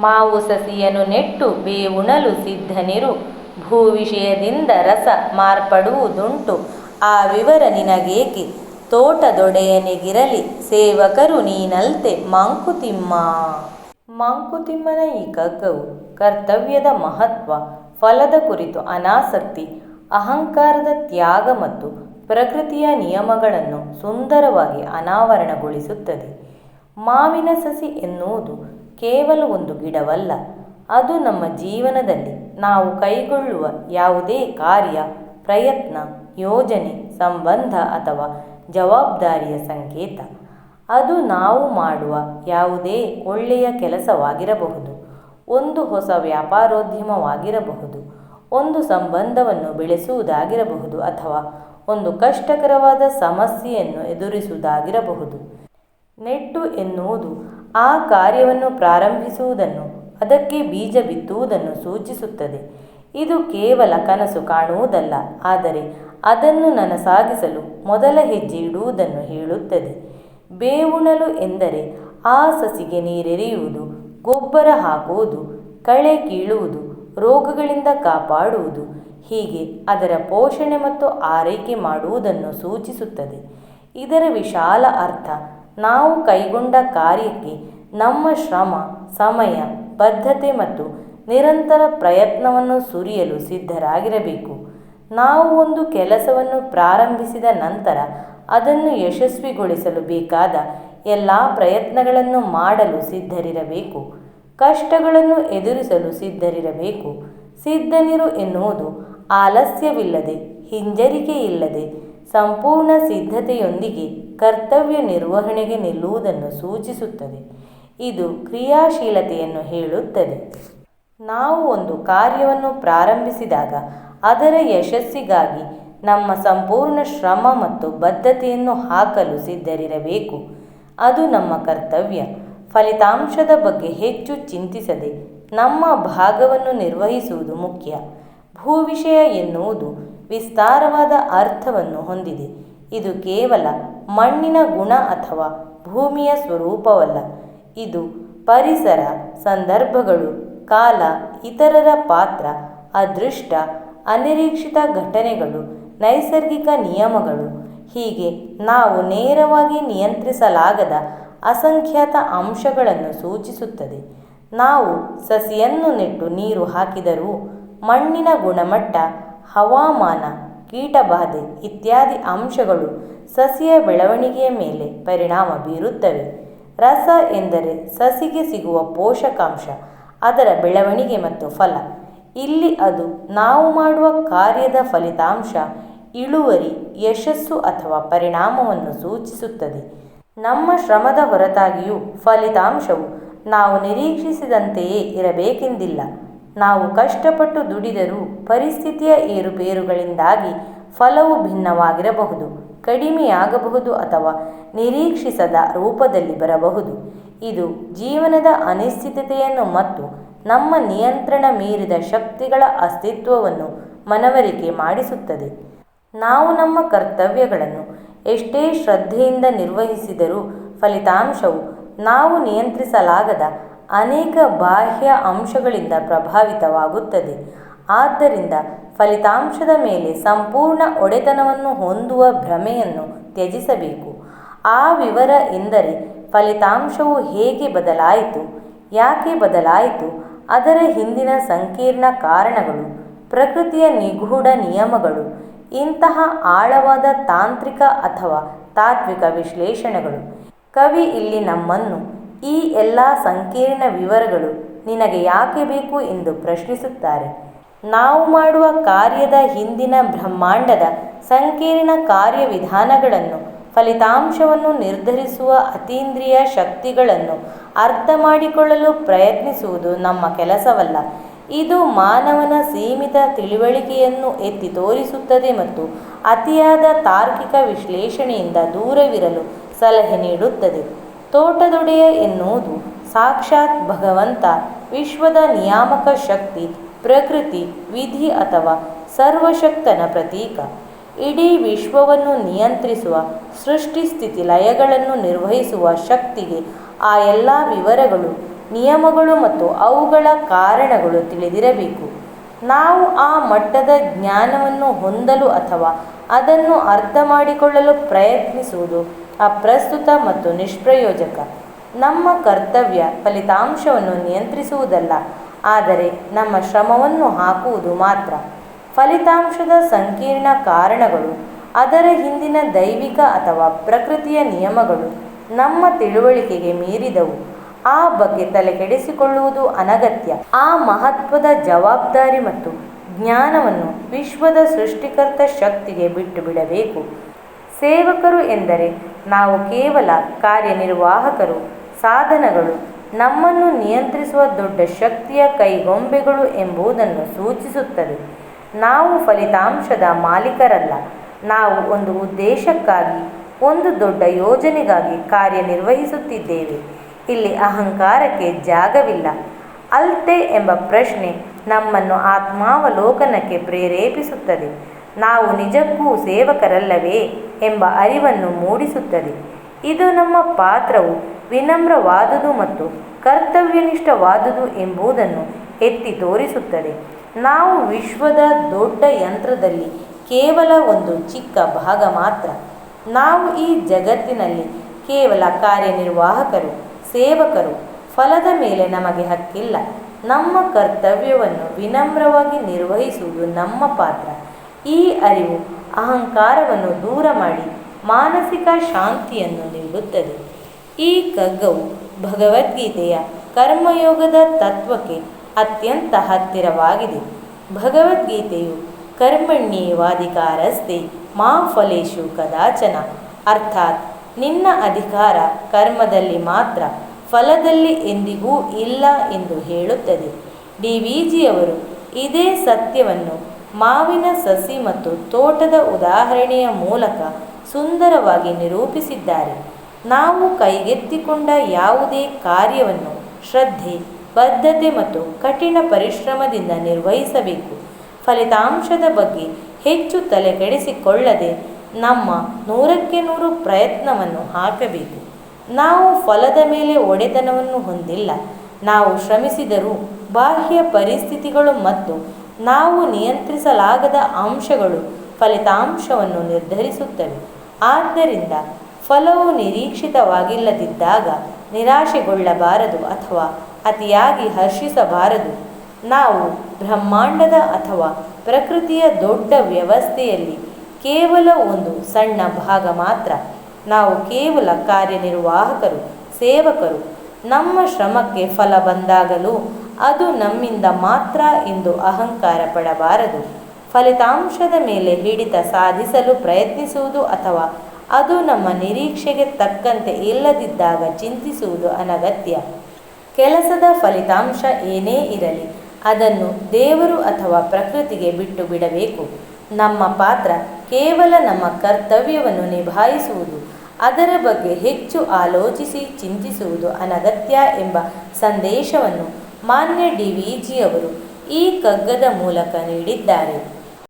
ಮಾವು ಸಸಿಯನ್ನು ನೆಟ್ಟು ಬೇವುಣಲು ಸಿದ್ಧನಿರು. ಭೂವಿಷಯದಿಂದ ರಸ ಮಾರ್ಪಡುವುದುಂಟು. ಆ ವಿವರ ನಿನಗೇಕೆ? ತೋಟದೊಡೆಯನಿಗಿರಲಿ, ಸೇವಕರು ನೀನಲ್ತೆ ಮಾಂಕುತಿಮ್ಮ. ಮಂಕುತಿಮ್ಮನ ಈ ಕಗ್ಗವು ಕರ್ತವ್ಯದ ಮಹತ್ವ, ಫಲದ ಕುರಿತು ಅನಾಸಕ್ತಿ, ಅಹಂಕಾರದ ತ್ಯಾಗ ಮತ್ತು ಪ್ರಕೃತಿಯ ನಿಯಮಗಳನ್ನು ಸುಂದರವಾಗಿ ಅನಾವರಣಗೊಳಿಸುತ್ತದೆ. ಮಾವಿನ ಸಸಿ ಎನ್ನುವುದು ಕೇವಲ ಒಂದು ಗಿಡವಲ್ಲ, ಅದು ನಮ್ಮ ಜೀವನದಲ್ಲಿ ನಾವು ಕೈಗೊಳ್ಳುವ ಯಾವುದೇ ಕಾರ್ಯ, ಪ್ರಯತ್ನ, ಯೋಜನೆ, ಸಂಬಂಧ ಅಥವಾ ಜವಾಬ್ದಾರಿಯ ಸಂಕೇತ. ಅದು ನಾವು ಮಾಡುವ ಯಾವುದೇ ಒಳ್ಳೆಯ ಕೆಲಸವಾಗಿರಬಹುದು, ಒಂದು ಹೊಸ ವ್ಯಾಪಾರೋದ್ಯಮವಾಗಿರಬಹುದು, ಒಂದು ಸಂಬಂಧವನ್ನು ಬೆಳೆಸುವುದಾಗಿರಬಹುದು ಅಥವಾ ಒಂದು ಕಷ್ಟಕರವಾದ ಸಮಸ್ಯೆಯನ್ನು ಎದುರಿಸುವುದಾಗಿರಬಹುದು. ನೆಟ್ಟು ಎನ್ನುವುದು ಆ ಕಾರ್ಯವನ್ನು ಪ್ರಾರಂಭಿಸುವುದನ್ನು, ಅದಕ್ಕೆ ಬೀಜ ಬಿತ್ತುವುದನ್ನು ಸೂಚಿಸುತ್ತದೆ. ಇದು ಕೇವಲ ಕನಸು ಕಾಣುವುದಲ್ಲ, ಆದರೆ ಅದನ್ನು ನನಸಾಗಿಸಲು ಮೊದಲ ಹೆಜ್ಜೆ ಇಡುವುದನ್ನು ಹೇಳುತ್ತದೆ. ಬೇವುಣಲು ಎಂದರೆ ಆ ಸಸಿಗೆ ನೀರೆರೆಯುವುದು, ಗೊಬ್ಬರ ಹಾಕುವುದು, ಕಳೆ ಕೀಳುವುದು, ರೋಗಗಳಿಂದ ಕಾಪಾಡುವುದು, ಹೀಗೆ ಅದರ ಪೋಷಣೆ ಮತ್ತು ಆರೈಕೆ ಮಾಡುವುದನ್ನು ಸೂಚಿಸುತ್ತದೆ. ಇದರ ವಿಶಾಲ ಅರ್ಥ ನಾವು ಕೈಗೊಂಡ ಕಾರ್ಯಕ್ಕೆ ನಮ್ಮ ಶ್ರಮ, ಸಮಯ, ಬದ್ಧತೆ ಮತ್ತು ನಿರಂತರ ಪ್ರಯತ್ನವನ್ನು ಸುರಿಯಲು ಸಿದ್ಧರಾಗಿರಬೇಕು. ನಾವು ಒಂದು ಕೆಲಸವನ್ನು ಪ್ರಾರಂಭಿಸಿದ ನಂತರ ಅದನ್ನು ಯಶಸ್ವಿಗೊಳಿಸಲು ಬೇಕಾದ ಎಲ್ಲ ಪ್ರಯತ್ನಗಳನ್ನು ಮಾಡಲು ಸಿದ್ಧರಿರಬೇಕು. ಕಷ್ಟಗಳನ್ನು ಎದುರಿಸಲು ಸಿದ್ಧರಿರಬೇಕು. ಸಿದ್ಧನಿರು ಎನ್ನುವುದು ಆಲಸ್ಯವಿಲ್ಲದೆ ಹಿಂಜರಿಕೆ ಇಲ್ಲದೆ ಸಂಪೂರ್ಣ ಸಿದ್ಧತೆಯೊಂದಿಗೆ ಕರ್ತವ್ಯ ನಿರ್ವಹಣೆಗೆ ನಿಲ್ಲುವುದನ್ನು ಸೂಚಿಸುತ್ತದೆ. ಇದು ಕ್ರಿಯಾಶೀಲತೆಯನ್ನು ಹೇಳುತ್ತದೆ. ನಾವು ಒಂದು ಕಾರ್ಯವನ್ನು ಪ್ರಾರಂಭಿಸಿದಾಗ ಅದರ ಯಶಸ್ಸಿಗಾಗಿ ನಮ್ಮ ಸಂಪೂರ್ಣ ಶ್ರಮ ಮತ್ತು ಬದ್ಧತೆಯನ್ನು ಹಾಕಲು ಸಿದ್ಧರಿರಬೇಕು. ಅದು ನಮ್ಮ ಕರ್ತವ್ಯ. ಫಲಿತಾಂಶದ ಬಗ್ಗೆ ಹೆಚ್ಚು ಚಿಂತಿಸದೆ ನಮ್ಮ ಭಾಗವನ್ನು ನಿರ್ವಹಿಸುವುದು ಮುಖ್ಯ. ಭೂವಿಷಯ ಎನ್ನುವುದು ವಿಸ್ತಾರವಾದ ಅರ್ಥವನ್ನು ಹೊಂದಿದೆ. ಇದು ಕೇವಲ ಮಣ್ಣಿನ ಗುಣ ಅಥವಾ ಭೂಮಿಯ ಸ್ವರೂಪವಲ್ಲ. ಇದು ಪರಿಸರ, ಸಂದರ್ಭಗಳು, ಕಾಲ, ಇತರರ ಪಾತ್ರ, ಅದೃಷ್ಟ, ಅನಿರೀಕ್ಷಿತ ಘಟನೆಗಳು, ನೈಸರ್ಗಿಕ ನಿಯಮಗಳು. ಹೀಗೆ ನಾವು ನೇರವಾಗಿ ನಿಯಂತ್ರಿಸಲಾಗದ ಅಸಂಖ್ಯಾತ ಅಂಶಗಳನ್ನು ಸೂಚಿಸುತ್ತದೆ. ನಾವು ಸಸಿಯನ್ನು ನೆಟ್ಟು ನೀರು ಹಾಕಿದರೂ ಮಣ್ಣಿನ ಗುಣಮಟ್ಟ, ಹವಾಮಾನ ಕೀಟಬಾಧೆ ಇತ್ಯಾದಿ ಅಂಶಗಳು ಸಸಿಯ ಬೆಳವಣಿಗೆಯ ಮೇಲೆ ಪರಿಣಾಮ ಬೀರುತ್ತವೆ. ರಸ ಎಂದರೆ ಸಸಿಗೆ ಸಿಗುವ ಪೋಷಕಾಂಶ, ಅದರ ಬೆಳವಣಿಗೆ ಮತ್ತು ಫಲ. ಇಲ್ಲಿ ಅದು ನಾವು ಮಾಡುವ ಕಾರ್ಯದ ಫಲಿತಾಂಶ, ಇಳುವರಿ, ಯಶಸ್ಸು ಅಥವಾ ಪರಿಣಾಮವನ್ನು ಸೂಚಿಸುತ್ತದೆ. ನಮ್ಮ ಶ್ರಮದ ಹೊರತಾಗಿಯೂ ಫಲಿತಾಂಶವು ನಾವು ನಿರೀಕ್ಷಿಸಿದಂತೆಯೇ ಇರಬೇಕೆಂದಿಲ್ಲ. ನಾವು ಕಷ್ಟಪಟ್ಟು ದುಡಿದರೂ ಪರಿಸ್ಥಿತಿಯ ಏರುಪೇರುಗಳಿಂದಾಗಿ ಫಲವು ಭಿನ್ನವಾಗಿರಬಹುದು, ಕಡಿಮೆಯಾಗಬಹುದು ಅಥವಾ ನಿರೀಕ್ಷಿಸದ ರೂಪದಲ್ಲಿ ಬರಬಹುದು. ಇದು ಜೀವನದ ಅನಿಶ್ಚಿತತೆಯನ್ನು ಮತ್ತು ನಮ್ಮ ನಿಯಂತ್ರಣ ಮೀರಿದ ಶಕ್ತಿಗಳ ಅಸ್ತಿತ್ವವನ್ನು ಮನವರಿಕೆ ಮಾಡಿಸುತ್ತದೆ. ನಾವು ನಮ್ಮ ಕರ್ತವ್ಯಗಳನ್ನು ಎಷ್ಟೇ ಶ್ರದ್ಧೆಯಿಂದ ನಿರ್ವಹಿಸಿದರೂ ಫಲಿತಾಂಶವು ನಾವು ನಿಯಂತ್ರಿಸಲಾಗದ ಅನೇಕ ಬಾಹ್ಯ ಅಂಶಗಳಿಂದ ಪ್ರಭಾವಿತವಾಗುತ್ತದೆ. ಆದ್ದರಿಂದ ಫಲಿತಾಂಶದ ಮೇಲೆ ಸಂಪೂರ್ಣ ಒಡೆತನವನ್ನು ಹೊಂದುವ ಭ್ರಮೆಯನ್ನು ತ್ಯಜಿಸಬೇಕು. ಆ ವಿವರ ಎಂದರೆ ಫಲಿತಾಂಶವು ಹೇಗೆ ಬದಲಾಯಿತು, ಯಾಕೆ ಬದಲಾಯಿತು, ಅದರ ಹಿಂದಿನ ಸಂಕೀರ್ಣ ಕಾರಣಗಳು, ಪ್ರಕೃತಿಯ ನಿಗೂಢ ನಿಯಮಗಳು, ಇಂತಹ ಆಳವಾದ ತಾಂತ್ರಿಕ ಅಥವಾ ತಾತ್ವಿಕ ವಿಶ್ಲೇಷಣೆಗಳು. ಕವಿ ಇಲ್ಲಿ ನಮ್ಮನ್ನು ಈ ಎಲ್ಲ ಸಂಕೀರ್ಣ ವಿವರಗಳು ನಿನಗೆ ಯಾಕೆ ಬೇಕು ಎಂದು ಪ್ರಶ್ನಿಸುತ್ತಾರೆ. ನಾವು ಮಾಡುವ ಕಾರ್ಯದ ಹಿಂದಿನ ಬ್ರಹ್ಮಾಂಡದ ಸಂಕೀರ್ಣ ಕಾರ್ಯವಿಧಾನಗಳನ್ನು, ಫಲಿತಾಂಶವನ್ನು ನಿರ್ಧರಿಸುವ ಅತೀಂದ್ರಿಯ ಶಕ್ತಿಗಳನ್ನು ಅರ್ಥ ಮಾಡಿಕೊಳ್ಳಲು ಪ್ರಯತ್ನಿಸುವುದು ನಮ್ಮ ಕೆಲಸವಲ್ಲ. ಇದು ಮಾನವನ ಸೀಮಿತ ತಿಳುವಳಿಕೆಯನ್ನು ಎತ್ತಿ ತೋರಿಸುತ್ತದೆ ಮತ್ತು ಅತಿಯಾದ ತಾರ್ಕಿಕ ವಿಶ್ಲೇಷಣೆಯಿಂದ ದೂರವಿರಲು ಸಲಹೆ ನೀಡುತ್ತದೆ. ತೋಟದೊಡೆಯ ಎನ್ನುವುದು ಸಾಕ್ಷಾತ್ ಭಗವಂತ, ವಿಶ್ವದ ನಿಯಾಮಕ ಶಕ್ತಿ, ಪ್ರಕೃತಿ, ವಿಧಿ ಅಥವಾ ಸರ್ವಶಕ್ತನ ಪ್ರತೀಕ. ಇಡೀ ವಿಶ್ವವನ್ನು ನಿಯಂತ್ರಿಸುವ, ಸೃಷ್ಟಿ ಸ್ಥಿತಿ ಲಯಗಳನ್ನು ನಿರ್ವಹಿಸುವ ಶಕ್ತಿಗೆ ಆ ಎಲ್ಲ ವಿವರಗಳು, ನಿಯಮಗಳು ಮತ್ತು ಅವುಗಳ ಕಾರಣಗಳು ತಿಳಿದಿರಬೇಕು. ನಾವು ಆ ಮಟ್ಟದ ಜ್ಞಾನವನ್ನು ಹೊಂದಲು ಅಥವಾ ಅದನ್ನು ಅರ್ಥ ಮಾಡಿಕೊಳ್ಳಲು ಪ್ರಯತ್ನಿಸುವುದು ಅಪ್ರಸ್ತುತ ಮತ್ತು ನಿಷ್ಪ್ರಯೋಜಕ. ನಮ್ಮ ಕರ್ತವ್ಯ ಫಲಿತಾಂಶವನ್ನು ನಿಯಂತ್ರಿಸುವುದಲ್ಲ, ಆದರೆ ನಮ್ಮ ಶ್ರಮವನ್ನು ಹಾಕುವುದು ಮಾತ್ರ. ಫಲಿತಾಂಶದ ಸಂಕೀರ್ಣ ಕಾರಣಗಳು, ಅದರ ಹಿಂದಿನ ದೈವಿಕ ಅಥವಾ ಪ್ರಕೃತಿಯ ನಿಯಮಗಳು ನಮ್ಮ ತಿಳುವಳಿಕೆಗೆ ಮೀರಿದವು. ಆ ಬಗ್ಗೆ ತಲೆಕೆಡಿಸಿಕೊಳ್ಳುವುದು ಅನಗತ್ಯ. ಆ ಮಹತ್ವದ ಜವಾಬ್ದಾರಿ ಮತ್ತು ಜ್ಞಾನವನ್ನು ವಿಶ್ವದ ಸೃಷ್ಟಿಕರ್ತ ಶಕ್ತಿಗೆ ಬಿಟ್ಟು ಬಿಡಬೇಕು ಸೇವಕರು ಎಂದರೆ ನಾವು ಕೇವಲ ಕಾರ್ಯನಿರ್ವಾಹಕರು, ಸಾಧನಗಳು, ನಮ್ಮನ್ನು ನಿಯಂತ್ರಿಸುವ ದೊಡ್ಡ ಶಕ್ತಿಯ ಕೈಗೊಂಬೆಗಳು ಎಂಬುದನ್ನು ಸೂಚಿಸುತ್ತದೆ. ನಾವು ಫಲಿತಾಂಶದ ಮಾಲೀಕರಲ್ಲ, ನಾವು ಒಂದು ಉದ್ದೇಶಕ್ಕಾಗಿ, ಒಂದು ದೊಡ್ಡ ಯೋಜನೆಗಾಗಿ ಕಾರ್ಯನಿರ್ವಹಿಸುತ್ತಿದ್ದೇವೆ. ಇಲ್ಲಿ ಅಹಂಕಾರಕ್ಕೆ ಜಾಗವಿಲ್ಲ. ಅಲ್ತೆ ಎಂಬ ಪ್ರಶ್ನೆ ನಮ್ಮನ್ನು ಆತ್ಮಾವಲೋಕನಕ್ಕೆ ಪ್ರೇರೇಪಿಸುತ್ತದೆ. ನಾವು ನಿಜಕ್ಕೂ ಸೇವಕರಲ್ಲವೇ ಎಂಬ ಅರಿವನ್ನು ಮೂಡಿಸುತ್ತದೆ. ಇದು ನಮ್ಮ ಪಾತ್ರವು ವಿನಮ್ರವಾದುದು ಮತ್ತು ಕರ್ತವ್ಯನಿಷ್ಠವಾದುದು ಎಂಬುದನ್ನು ಎತ್ತಿ ತೋರಿಸುತ್ತದೆ. ನಾವು ವಿಶ್ವದ ದೊಡ್ಡ ಯಂತ್ರದಲ್ಲಿ ಕೇವಲ ಒಂದು ಚಿಕ್ಕ ಭಾಗ ಮಾತ್ರ. ನಾವು ಈ ಜಗತ್ತಿನಲ್ಲಿ ಕೇವಲ ಕಾರ್ಯನಿರ್ವಾಹಕರು, ಸೇವಕರು, ಫಲದ ಮೇಲೆ ನಮಗೆ ಹಕ್ಕಿಲ್ಲ. ನಮ್ಮ ಕರ್ತವ್ಯವನ್ನು ವಿನಮ್ರವಾಗಿ ನಿರ್ವಹಿಸುವುದು ನಮ್ಮ ಪಾತ್ರ. ಈ ಅರಿವು ಅಹಂಕಾರವನ್ನು ದೂರ ಮಾಡಿ ಮಾನಸಿಕ ಶಾಂತಿಯನ್ನು ನೀಡುತ್ತದೆ. ಈ ಕಗ್ಗವು ಭಗವದ್ಗೀತೆಯ ಕರ್ಮಯೋಗದ ತತ್ವಕ್ಕೆ ಅತ್ಯಂತ ಹತ್ತಿರವಾಗಿದೆ. ಭಗವದ್ಗೀತೆಯು ಕರ್ಮಣ್ಯೇವಾಧಿಕಾರಸ್ತೆ ಮಾ ಫಲೇಶು ಕದಾಚನ, ಅರ್ಥಾತ್ ನಿನ್ನ ಅಧಿಕಾರ ಕರ್ಮದಲ್ಲಿ ಮಾತ್ರ, ಫಲದಲ್ಲಿ ಎಂದಿಗೂ ಇಲ್ಲ ಎಂದು ಹೇಳುತ್ತದೆ. ಡಿ ವಿ ಜಿಯವರು ಇದೇ ಸತ್ಯವನ್ನು ಮಾವಿನ ಸಸಿ ಮತ್ತು ತೋಟದ ಉದಾಹರಣೆಯ ಮೂಲಕ ಸುಂದರವಾಗಿ ನಿರೂಪಿಸಿದ್ದಾರೆ. ನಾವು ಕೈಗೆತ್ತಿಕೊಂಡ ಯಾವುದೇ ಕಾರ್ಯವನ್ನು ಶ್ರದ್ಧೆ, ಬದ್ಧತೆ ಮತ್ತು ಕಠಿಣ ಪರಿಶ್ರಮದಿಂದ ನಿರ್ವಹಿಸಬೇಕು. ಫಲಿತಾಂಶದ ಬಗ್ಗೆ ಹೆಚ್ಚು ತಲೆಕೆಡಿಸಿಕೊಳ್ಳದೆ ನಮ್ಮ ನೂರಕ್ಕೆ ನೂರು ಪ್ರಯತ್ನವನ್ನು ಹಾಕಬೇಕು. ನಾವು ಫಲದ ಮೇಲೆ ಒಡೆತನವನ್ನು ಹೊಂದಿಲ್ಲ. ನಾವು ಶ್ರಮಿಸಿದರೂ ಬಾಹ್ಯ ಪರಿಸ್ಥಿತಿಗಳು ಮತ್ತು ನಾವು ನಿಯಂತ್ರಿಸಲಾಗದ ಅಂಶಗಳು ಫಲಿತಾಂಶವನ್ನು ನಿರ್ಧರಿಸುತ್ತವೆ. ಆದ್ದರಿಂದ ಫಲವು ನಿರೀಕ್ಷಿತವಾಗಿಲ್ಲದಿದ್ದಾಗ ನಿರಾಶೆಗೊಳ್ಳಬಾರದು ಅಥವಾ ಅತಿಯಾಗಿ ಹರ್ಷಿಸಬಾರದು. ನಾವು ಬ್ರಹ್ಮಾಂಡದ ಅಥವಾ ಪ್ರಕೃತಿಯ ದೊಡ್ಡ ವ್ಯವಸ್ಥೆಯಲ್ಲಿ ಕೇವಲ ಒಂದು ಸಣ್ಣ ಭಾಗ ಮಾತ್ರ, ನಾವು ಕೇವಲ ಕಾರ್ಯನಿರ್ವಾಹಕರು, ಸೇವಕರು, ನಮ್ಮ ಶ್ರಮಕ್ಕೆ ಫಲ ಬಂದಾಗಲೂ ಅದು ನಮ್ಮಿಂದ ಮಾತ್ರ ಎಂದು ಅಹಂಕಾರ ಪಡಬಾರದು. ಫಲಿತಾಂಶದ ಮೇಲೆ ಹಿಡಿತ ಸಾಧಿಸಲು ಪ್ರಯತ್ನಿಸುವುದು ಅಥವಾ ಅದು ನಮ್ಮ ನಿರೀಕ್ಷೆಗೆ ತಕ್ಕಂತೆ ಇಲ್ಲದಿದ್ದಾಗ ಚಿಂತಿಸುವುದು ಅನಗತ್ಯ. ಕೆಲಸದ ಫಲಿತಾಂಶ ಏನೇ ಇರಲಿ, ಅದನ್ನು ದೇವರು ಅಥವಾ ಪ್ರಕೃತಿಗೆ ಬಿಟ್ಟು ಬಿಡಬೇಕು. ನಮ್ಮ ಪಾತ್ರ ಕೇವಲ ನಮ್ಮ ಕರ್ತವ್ಯವನ್ನು ನಿಭಾಯಿಸುವುದು, ಅದರ ಬಗ್ಗೆ ಹೆಚ್ಚು ಆಲೋಚಿಸಿ ಚಿಂತಿಸುವುದು ಅನಗತ್ಯ ಎಂಬ ಸಂದೇಶವನ್ನು ಮಾನ್ಯ ಡಿ ವಿ ಜಿಯವರು ಈ ಕಗ್ಗದ ಮೂಲಕ ನೀಡಿದ್ದಾರೆ.